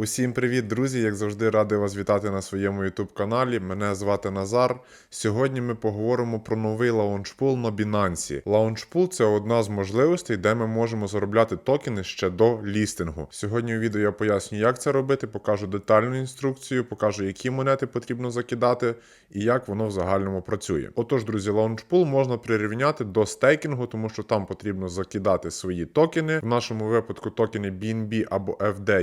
Усім привіт, друзі! Як завжди, радий вас вітати на своєму YouTube каналі. Мене звати Назар. Сьогодні ми поговоримо про новий лаунчпул на Binance. Лаунчпул це одна з можливостей, де ми можемо заробляти токени ще до лістингу. Сьогодні у відео я поясню, як це робити, покажу детальну інструкцію, покажу, які монети потрібно закидати і як воно в загальному працює. Отож, друзі, лаунчпул можна прирівняти до стейкінгу, тому що там потрібно закидати свої токени. В нашому випадку токени BNB або FD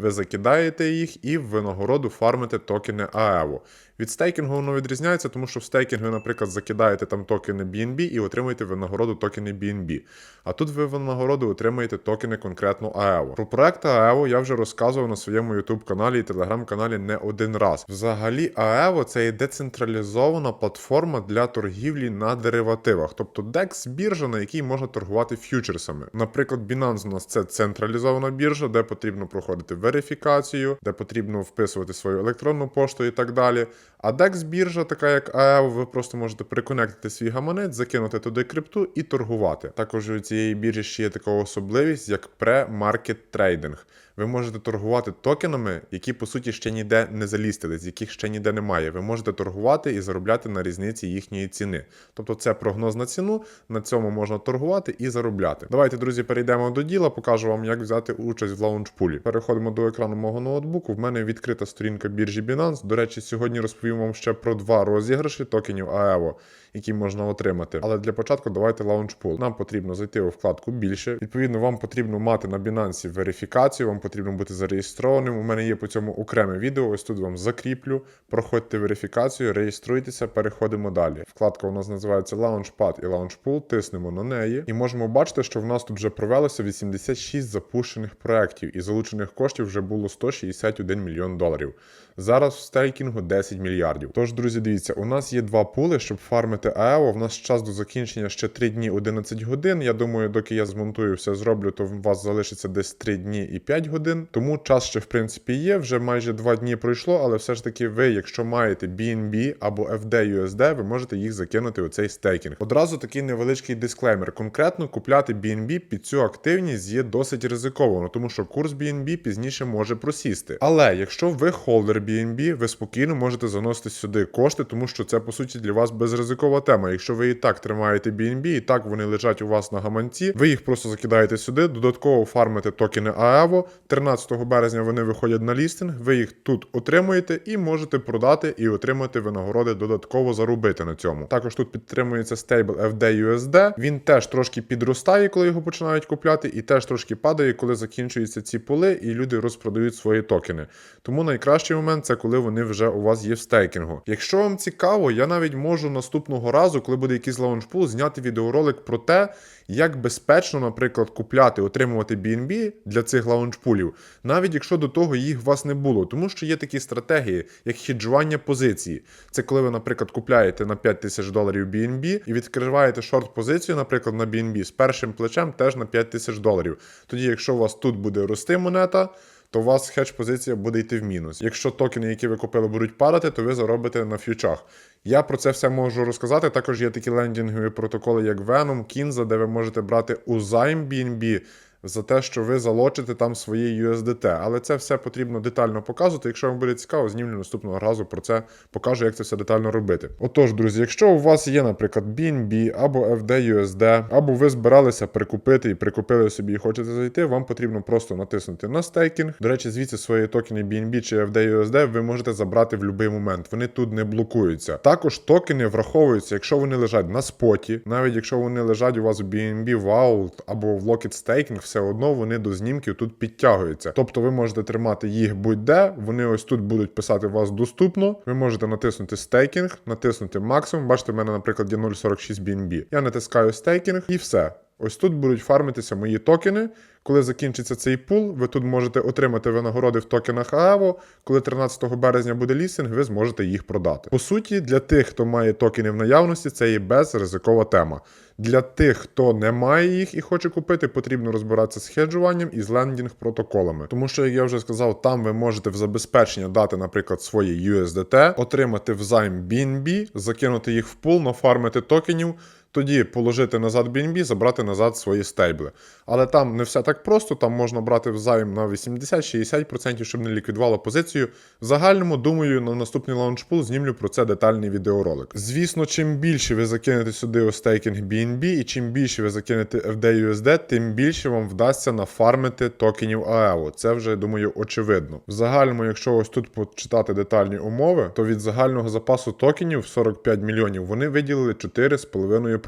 ви закидаєте їх і в винагороду фармите токени AEVO. Від стейкінгу воно відрізняється, тому що в стейкінг ви, наприклад, закидаєте там токени BNB і отримуєте винагороду токени BNB. А тут ви винагороду отримаєте токени конкретно AEVO. Про проект AEVO я вже розказував на своєму YouTube каналі і телеграм-каналі не один раз. Взагалі, AEVO це є децентралізована платформа для торгівлі на деривативах, тобто DEX біржа, на якій можна торгувати ф'ючерсами. Наприклад, Binance у нас це централізована біржа, де потрібно проходити верифікацію, де потрібно вписувати свою електронну пошту і так далі. А DEX біржа, така як AEVO, ви просто можете приконектити свій гаманець, закинути туди крипту і торгувати. Також у цієї біржі ще є така особливість, як pre-market trading. Ви можете торгувати токенами, які по суті ще ніде не залістились, яких ще ніде немає. Ви можете торгувати і заробляти на різниці їхньої ціни. Тобто це прогноз на ціну, на цьому можна торгувати і заробляти. Давайте, друзі, перейдемо до діла, покажу вам, як взяти участь в лаунчпулі. Переходимо до екрану мого ноутбуку. В мене відкрита сторінка біржі Binance. До речі, сьогодні розповім вам ще про два розіграші токенів AEVO, які можна отримати. Але для початку давайте лаунчпул. Нам потрібно зайти у вкладку більше. Відповідно, вам потрібно мати на Binance верифікацію, вам потрібно бути зареєстрованим. У мене є по цьому окреме відео. Ось тут вам закріплю. Проходьте верифікацію, реєструйтеся, переходимо далі. Вкладка у нас називається Launchpad і Launchpool. Тиснемо на неї і можемо бачити, що в нас тут вже провелося 86 запущених проєктів, і залучених коштів вже було 161 мільйон доларів. Зараз в стейкінгу 10 мільярдів. Тож, друзі, дивіться, у нас є два пули, щоб фармити АЕО. В нас час до закінчення ще 3 дні 11 годин. Я думаю, доки я змонтую все зроблю, то у вас залишиться десь 3 дні і 5 годин. Тому час ще в принципі є. Вже майже 2 дні пройшло, але все ж таки ви, якщо маєте BNB або FDUSD, ви можете їх закинути у цей стейкінг. Одразу такий невеличкий дисклеймер. Конкретно купляти BNB під цю активність є досить ризиковано, тому що курс BNB пізніше може просісти. Але якщо ви холдер BNB, ви спокійно можете заносити сюди кошти, тому що це по суті для вас безризикова тема. Якщо ви і так тримаєте BNB, і так вони лежать у вас на гаманці, ви їх просто закидаєте сюди, додатково фармите токени AEVO. 13 березня вони виходять на лістинг, ви їх тут отримуєте і можете продати і отримати винагороди додатково заробити на цьому. Також тут підтримується стейбл FDUSD. Він теж трошки підростає, коли його починають купляти, і теж трошки падає, коли закінчуються ці поли, і люди розпродають свої токени. Тому найкращий момент це коли вони вже у вас є в стейкінгу. Якщо вам цікаво, я навіть можу наступного разу, коли буде якийсь лаунчпул, зняти відеоролик про те, як безпечно, наприклад, купляти, отримувати BNB для цих лаунчпулів, навіть якщо до того їх у вас не було. Тому що є такі стратегії, як хеджування позиції. Це коли ви, наприклад, купляєте на 5 тисяч доларів BNB і відкриваєте шорт-позицію, наприклад, на BNB з першим плечем теж на 5 тисяч доларів. Тоді, якщо у вас тут буде рости монета, то у вас хедж-позиція буде йти в мінус. Якщо токени, які ви купили, будуть падати, то ви заробите на фьючах. Я про це все можу розказати. Також є такі лендінгові протоколи, як Venom, Kinza, де ви можете брати у займ BNB за те, що ви залочите там свої USDT. Але це все потрібно детально показувати. Якщо вам буде цікаво, знімлю наступного разу про це покажу, як це все детально робити. Отож, друзі, якщо у вас є, наприклад, BNB або FDUSD, або ви збиралися прикупити і прикупили собі і хочете зайти, вам потрібно просто натиснути на стейкінг. До речі, звідси свої токени BNB чи FDUSD ви можете забрати в будь-який момент. Вони тут не блокуються. Також токени враховуються, якщо вони лежать на споті, навіть якщо вони лежать у вас в BNB Vault або в Locket Staking, все одно вони до знімків тут підтягуються. Тобто ви можете тримати їх будь-де, вони ось тут будуть писати вас доступно. Ви можете натиснути стейкінг, натиснути максимум. Бачите, в мене, наприклад, є 0,46 BNB. Я натискаю стейкінг і все. Ось тут будуть фармитися мої токени. Коли закінчиться цей пул, ви тут можете отримати винагороди в токенах АЕВО. Коли 13 березня буде лістинг, ви зможете їх продати. По суті, для тих, хто має токени в наявності, це є безризикова тема. Для тих, хто не має їх і хоче купити, потрібно розбиратися з хеджуванням і з лендінг протоколами. Тому що, як я вже сказав, там ви можете в забезпечення дати, наприклад, свої USDT, отримати взайм BNB, закинути їх в пул, нафармити токенів. Тоді положити назад BNB, забрати назад свої стейбли. Але там не все так просто, там можна брати взаєм на 80-60%, щоб не ліквідувало позицію. В загальному, думаю, на наступний лаунчпул знімлю про це детальний відеоролик. Звісно, чим більше ви закинете сюди у стейкінг BNB і чим більше ви закинете FDUSD, тим більше вам вдасться нафармити токенів AEO. Це вже, думаю, очевидно. В загальному, якщо ось тут почитати детальні умови, то від загального запасу токенів 45 мільйонів вони виділили 4,5%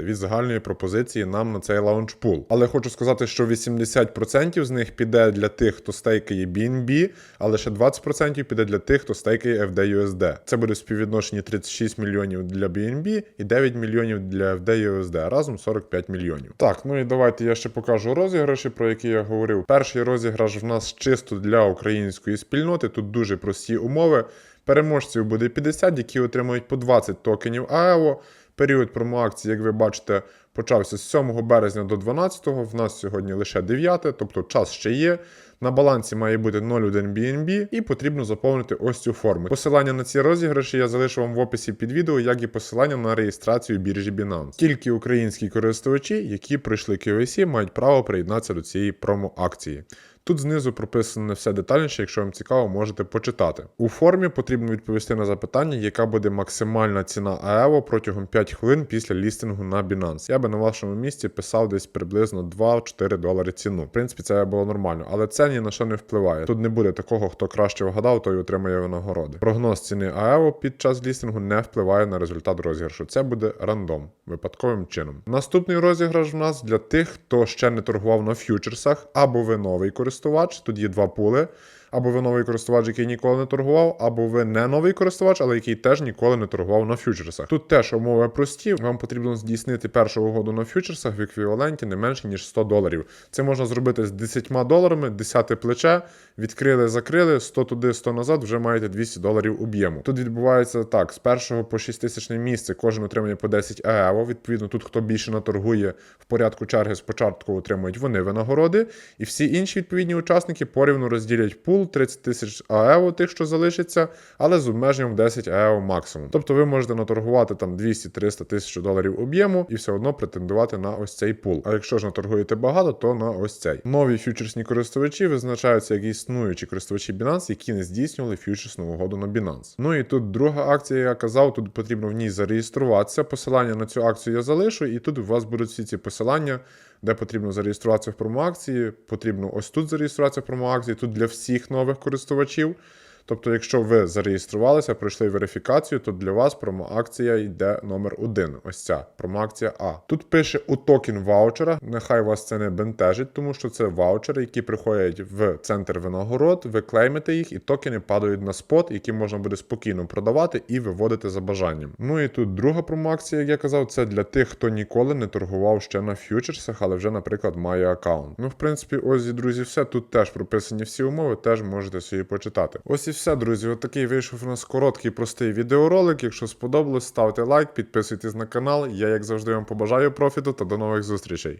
від загальної пропозиції нам на цей лаунчпул. Але хочу сказати, що 80% з них піде для тих, хто стейкає BNB, а лише 20% піде для тих, хто стейкає FDUSD. Це буде в співвідношенні 36 мільйонів для BNB і 9 мільйонів для FDUSD. Разом 45 мільйонів. Так, ну і давайте я ще покажу розіграші, про які я говорив. Перший розіграш в нас чисто для української спільноти. Тут дуже прості умови. Переможців буде 50, які отримують по 20 токенів АЕО. Період промоакції, як ви бачите, почався з 7 березня до 12. В нас сьогодні лише 9, тобто час ще є. На балансі має бути 0,1 BNB і потрібно заповнити ось цю форму. Посилання на ці розіграші я залишу вам в описі під відео, як і посилання на реєстрацію біржі Binance. Тільки українські користувачі, які пройшли KYC, мають право приєднатися до цієї промо-акції. Тут знизу прописано все детальніше, якщо вам цікаво, можете почитати. У формі потрібно відповісти на запитання, яка буде максимальна ціна АЕВО протягом 5 хвилин після лістингу на Binance. Я би на вашому місці писав десь приблизно 2-4 долари ціну. В принципі, це було нормально, але це ні на що не впливає. Тут не буде такого, хто краще вгадав, той отримає винагороди. Прогноз ціни АЕВО під час лістингу не впливає на результат розіграшу. Це буде рандом, випадковим чином. Наступний розіграш в нас для тих, хто ще не торгував на ф'ючерсах, або ви новий користувач. Тут є два пули. Або ви новий користувач, який ніколи не торгував, або ви не новий користувач, але який теж ніколи не торгував на фьючерсах. Тут теж умови прості. Вам потрібно здійснити першу угоду на фьючерсах в еквіваленті не менше ніж 100 доларів. Це можна зробити з 10 доларами, 10 плече, відкрили, закрили, 100 туди, 100 назад, вже маєте 200 доларів об'єму. Тут відбувається так: з першого по 6 тисячне місце кожен отримує по 10 АЕВО. Відповідно, тут хто більше наторгує в порядку черги спочатку отримують вони винагороди, і всі інші відповідні учасники порівну розділять пул 30 тисяч АЕО, тих, що залишиться, але з обмеженням 10 АЕО максимум. Тобто ви можете наторгувати там 200-300 тисяч доларів об'єму і все одно претендувати на ось цей пул. А якщо ж наторгуєте багато, то на ось цей. Нові фьючерсні користувачі визначаються як існуючі користувачі Binance, які не здійснювали фьючерсну угоду на Binance. Ну і тут друга акція, я казав, тут потрібно в ній зареєструватися. Посилання на цю акцію я залишу, і тут у вас будуть всі ці посилання де потрібно зареєструватися в промоакції, потрібно ось тут зареєструватися в промоакції, тут для всіх нових користувачів. Тобто, якщо ви зареєструвалися, пройшли верифікацію, то для вас промоакція йде номер один. Ось ця промоакція А. Тут пише у токен ваучера. Нехай вас це не бентежить, тому що це ваучери, які приходять в центр винагород, ви клеймите їх, і токени падають на спот, які можна буде спокійно продавати і виводити за бажанням. Ну і тут друга промоакція, як я казав, це для тих, хто ніколи не торгував ще на фьючерсах, але вже, наприклад, має аккаунт. Ну, в принципі, ось і друзі, все. Тут теж прописані всі умови, теж можете собі почитати. Ось і все, друзі. Отакий вийшов у нас короткий простий відеоролик. Якщо сподобалось, ставте лайк, підписуйтесь на канал. Я, як завжди, вам побажаю профіту та до нових зустрічей.